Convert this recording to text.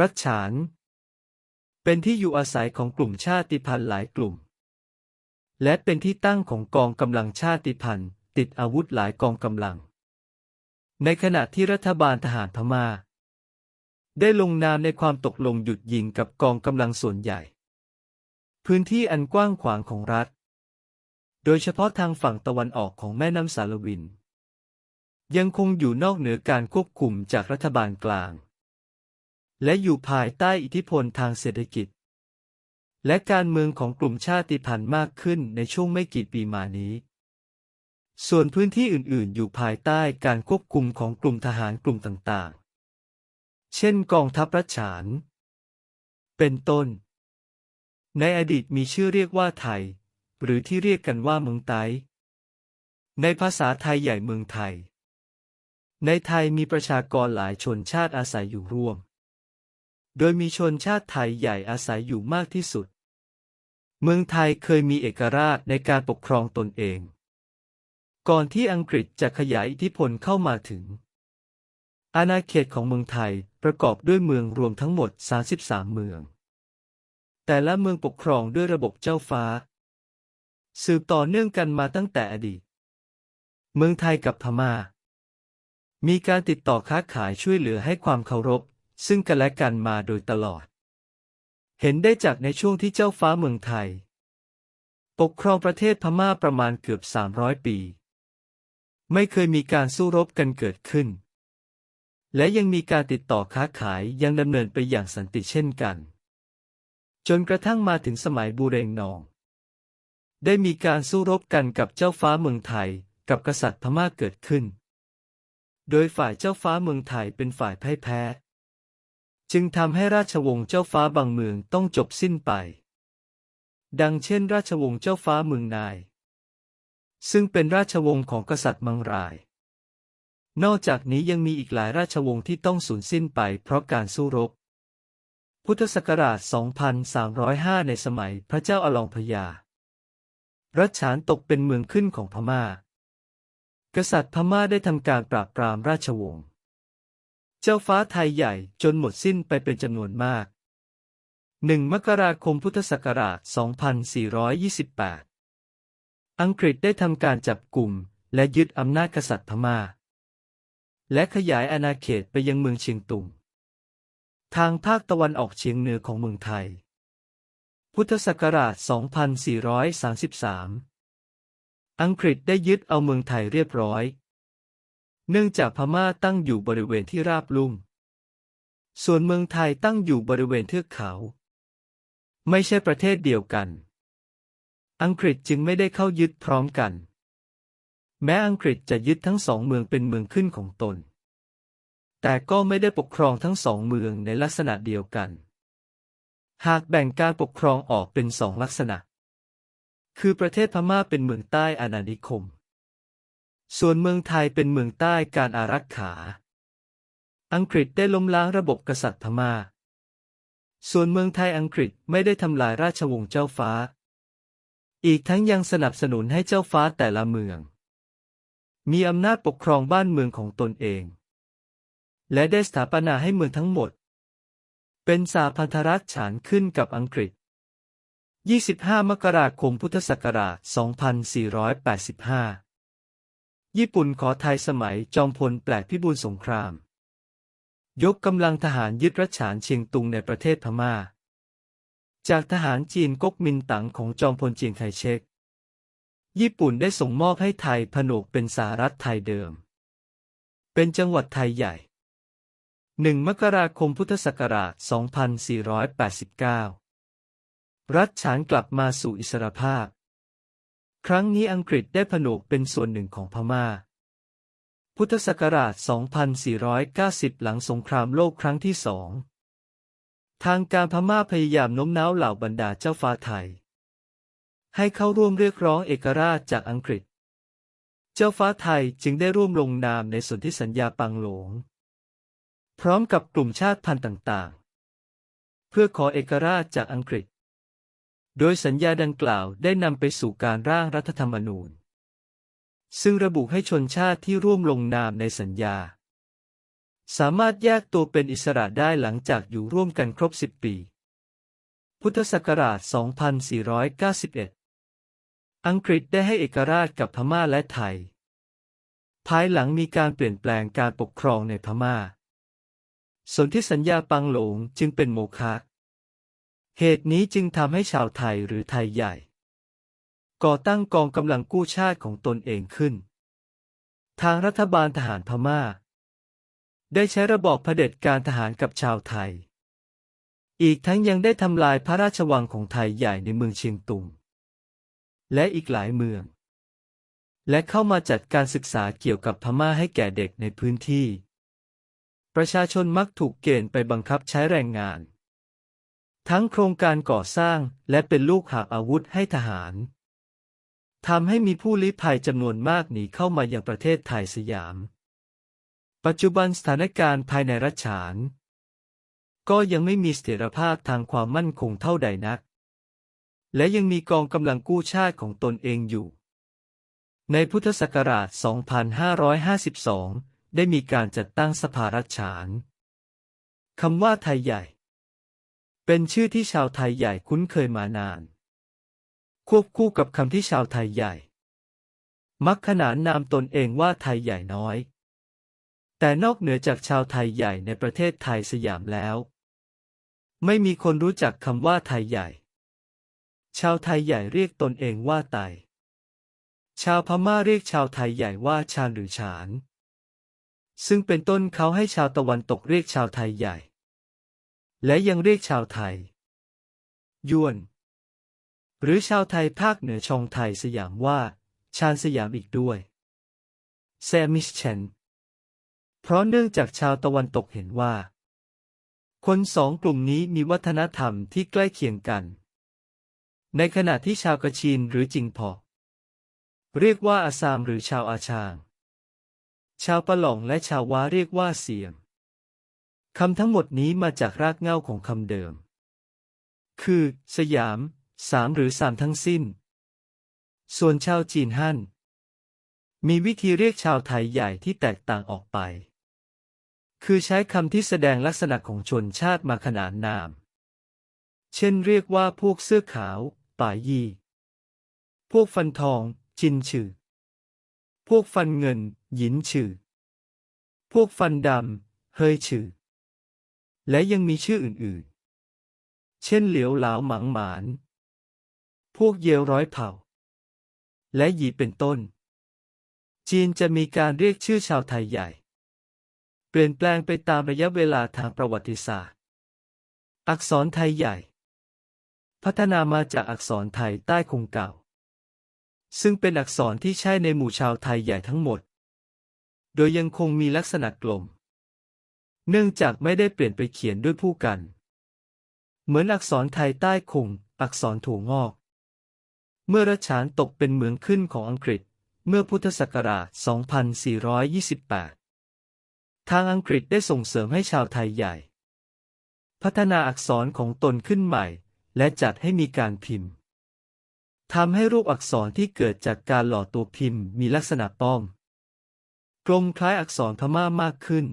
รัฐฉาน เป็นที่อยู่อาศัยของกลุ่มชาติพันธุ์หลายกลุ่ม และเป็นที่ตั้งของกองกำลังชาติพันธุ์ติดอาวุธหลายกองกำลัง ในขณะที่รัฐบาลทหารพม่า ได้ลงนามในความตกลงหยุดยิงกับกองกำลังส่วนใหญ่ พื้นที่อันกว้างขวางของรัฐ โดยเฉพาะทางฝั่งตะวันออกของแม่น้ำสารวิน ยังคงอยู่นอกเหนือการควบคุมจากรัฐบาลกลาง และอยู่ภายใต้อิทธิพลทางเศรษฐกิจ และการเมืองของกลุ่มชาติพันธุ์มากขึ้นในช่วงไม่กี่ปีมานี้ ส่วนพื้นที่อื่นๆ อยู่ภายใต้การควบคุมของกลุ่มทหารกลุ่มต่างๆ เช่นกองทัพรัชฉาน เป็นต้น ในอดีตมีชื่อเรียกว่าไทย หรือที่เรียกกันว่าเมืองไต้ในภาษาไทยใหญ่เมืองไทย ในไทยมีประชากรหลายชนชาติอาศัยอยู่ร่วม โดยมีชนชาติไทยใหญ่อาศัยอยู่มากที่สุด เมืองไทยเคยมีเอกราชในการปกครองตนเอง ก่อนที่อังกฤษจะขยายอิทธิพลเข้ามาถึง อาณาเขตของเมืองไทยประกอบด้วยเมืองรวมทั้งหมด 33 เมือง แต่ละเมืองปกครองด้วยระบบเจ้าฟ้า สืบต่อเนื่องกันมาตั้งแต่อดีต เมืองไทยกับพม่ามีการติดต่อค้าขายช่วยเหลือให้ความเคารพ ซึ่งกันและกันมาโดยตลอด เห็นได้จากในช่วงที่เจ้าฟ้าเมืองไทย ปกครองประเทศพม่าประมาณเกือบ 300 ปี ไม่เคยมีการสู้รบกันเกิดขึ้น และยังมีการติดต่อค้าขายยังดำเนินไปอย่างสันติเช่นกัน จนกระทั่งมาถึงสมัยบูเรงนอง ได้มีการสู้รบกันกับเจ้าฟ้าเมืองไทยกับกษัตริย์พม่าเกิดขึ้น โดยฝ่ายเจ้าฟ้าเมืองไทยเป็นฝ่ายพ่ายแพ้ จึงทำให้ราชวงศ์เจ้าฟ้าบางเมืองต้องจบสิ้นไป ดังเช่น ราชวงศ์เจ้าฟ้าเมืองนาย ซึ่งเป็นราชวงศ์ของกษัตริย์มังราย นอกจากนี้ยังมีอีกหลายราชวงศ์ที่ต้องสูญสิ้นไปเพราะการสู้รบ พุทธศักราช 2305 ในสมัยพระเจ้าอลองพญารัชฉานตกเป็นเมืองขึ้นของพม่า กษัตริย์พม่าได้ทำการปราบปรามราชวงศ์ เจ้าฟ้าไทยใหญ่จนหมดสิ้นไปเป็นจำนวนมาก 1 มกราคมพุทธศักราช 2428 อังกฤษได้ทำการจับกลุ่มและยึดอำนาจกษัตริย์พม่า และขยายอาณาเขตไปยังเมืองเชียงตุง ทางภาคตะวันออกเฉียงเหนือของเมืองไทย พุทธศักราช 2433 อังกฤษได้ยึดเอาเมืองไทยเรียบร้อย เนื่องจากพม่าตั้งอยู่บริเวณที่ราบลุ่ม ส่วนเมืองไทยตั้งอยู่บริเวณเทือกเขา ไม่ใช่ประเทศเดียวกัน อังกฤษจึงไม่ได้เข้ายึดพร้อมกัน แม้อังกฤษจะยึดทั้งสองเมืองเป็นเมืองขึ้นของตน แต่ก็ไม่ได้ปกครองทั้งสองเมืองในลักษณะเดียวกัน หากแบ่งการปกครองออกเป็นสองลักษณะ คือประเทศพม่าเป็นเมืองใต้อาณานิคม ส่วนเมืองไทยเป็นเมืองใต้การอารักขา อังกฤษได้ล้มล้างระบบกษัตริย์พม่า ส่วนเมืองไทยอังกฤษไม่ได้ทำลายราชวงศ์เจ้าฟ้า อีกทั้งยังสนับสนุนให้เจ้าฟ้าแต่ละเมือง มีอำนาจปกครองบ้านเมืองของตนเอง และได้สถาปนาให้เมืองทั้งหมด เป็นสาพันธรัฐฉานขึ้นกับอังกฤษ 25 มกราคมพุทธศักราช 2485 ญี่ปุ่นขอไทยสมัยจอมพลแปลกพิบูลสงคราม ยกกำลังทหารยึดรัชฉานเชียงตุงในประเทศพม่า จากทหารจีนก๊กมินตั๋งของจอมพลเจียงไคเชกญี่ปุ่นได้ส่งมอบให้ไทยผนวกเป็นสหรัฐไทยเดิม เป็นจังหวัดไทยใหญ่ 1 มกราคมพุทธศักราช 2489 รัฐฉานกลับมาสู่อิสรภาพ ครั้งนี้อังกฤษได้ผนวกเป็นส่วนหนึ่งของพม่า พุทธศักราช 2490 หลังสงครามโลกครั้งที่สอง ทางการพม่าพยายามโน้มน้าวเหล่าบรรดาเจ้าฟ้าไทย ให้เข้าร่วมเรียกร้องเอกราชจากอังกฤษ เจ้าฟ้าไทยจึงได้ร่วมลงนามในสนธิสัญญาปังหลง พร้อมกับกลุ่มชาติพันธุ์ต่างๆ เพื่อขอเอกราชจากอังกฤษ โดยสัญญาดังกล่าวได้นำไปสู่การร่างรัฐธรรมนูญ ซึ่งระบุให้ชนชาติที่ร่วมลงนามในสัญญา สามารถแยกตัวเป็นอิสระได้หลังจากอยู่ร่วมกันครบ 10 ปี พุทธศักราช 2491 อังกฤษได้ให้เอกราชกับพม่าและไทย ภายหลังมีการเปลี่ยนแปลงการปกครองในพม่าสนธิสัญญาปังหลงจึงเป็นโมฆะ เหตุนี้จึงทำให้ชาวไทยหรือไทยใหญ่ ก่อตั้งกองกำลังกู้ชาติของตนเองขึ้น ทางรัฐบาลทหารพม่า ได้ใช้ระบอบเผด็จการทหารกับชาวไทย อีกทั้งยังได้ทำลายพระราชวังของไทยใหญ่ในเมืองเชียงตุง และอีกหลายเมือง และเข้ามาจัดการศึกษาเกี่ยวกับพม่าให้แก่เด็กในพื้นที่ ประชาชนมักถูกเกณฑ์ไปบังคับใช้แรงงาน ทั้งโครงการก่อสร้างและเป็นลูกหากอาวุธให้ทหารทำให้มีผู้ลี้ภัยจำนวนมากหนีเข้ามาอยังประเทศไทยสยาม ปัจจุบันสถานการณ์ภายในรัชฉาน ก็ยังไม่มีเสถียรภาพทางความมั่นคงเท่าใดนัก และยังมีกองกำลังกู้ชาติของตนเองอยู่ ในพุทธศักราช 2552 ได้มีการจัดตั้งสภารัชฉาน คำว่าไทยใหญ่ เป็นชื่อที่ชาวไทยใหญ่คุ้นเคยมานาน ควบคู่กับคำที่ชาวไทยใหญ่ มักขนานนามตนเองว่าไทยใหญ่น้อย แต่นอกเหนือจากชาวไทยใหญ่ในประเทศไทยสยามแล้ว ไม่มีคนรู้จักคำว่าไทยใหญ่ ชาวไทยใหญ่เรียกตนเองว่าไต ชาวพม่าเรียกชาวไทยใหญ่ว่าชาญหรือฉาน ซึ่งเป็นต้นเขาให้ชาวตะวันตกเรียกชาวไทยใหญ่ และยังเรียกชาวไทย ยวน หรือชาวไทยภาคเหนือชองไทยสยามว่า ชาญสยามอีกด้วยแซมิชเชนเพราะเนื่องจากชาวตะวันตกเห็นว่า คนสองกลุ่มนี้มีวัฒนธรรมที่ใกล้เคียงกัน ในขณะที่ชาวกะชินหรือจิงพอ เรียกว่าอาซามหรือชาวอาชาง ชาวปะหล่องและชาวว้าเรียกว่าเสียม คำทั้งหมดนี้มาจากรากเหง้าของคำเดิม คือ สยาม สามหรือสามทั้งสิ้น ส่วนชาวจีนฮั่น มีวิธีเรียกชาวไทยใหญ่ที่แตกต่างออกไป คือใช้คำที่แสดงลักษณะของชนชาติมาขนานนาม เช่นเรียกว่าพวกเสื้อขาว ป่ายี พวกฟันทอง จินชื่อพวกฟันเงิน หยินชื่อพวกฟันดำ เฮยชื่อ และยังมีชื่ออื่นๆ เช่นเหลียวหลาวหมังหมาน พวกเยวร้อยเผ่า และหยีเป็นต้น จีนจะมีการเรียกชื่อชาวไทยใหญ่ เปลี่ยนแปลงไปตามระยะเวลาทางประวัติศาสตร์ อักษรไทยใหญ่ พัฒนามาจากอักษรไทยใต้คงเก่า ซึ่งเป็นอักษรที่ใช้ในหมู่ชาวไทยใหญ่ทั้งหมด โดยยังคงมีลักษณะกลม เนื่องจากไม่ได้เปลี่ยนไปเขียนด้วยผู้กัน เหมือนอักษรไทยใต้คงอักษรถั่วงอก เมื่อรัชานตกเป็นเมืองขึ้นของอังกฤษ เมื่อพุทธศักราช 2428 ทางอังกฤษได้ส่งเสริมให้ชาวไทยใหญ่ พัฒนาอักษรของตนขึ้นใหม่ และจัดให้มีการพิมพ์ทำให้รูปอักษรที่เกิดจากการหล่อตัวพิมพ์มีลักษณะป้อม กลมคล้ายอักษรพม่ามากขึ้น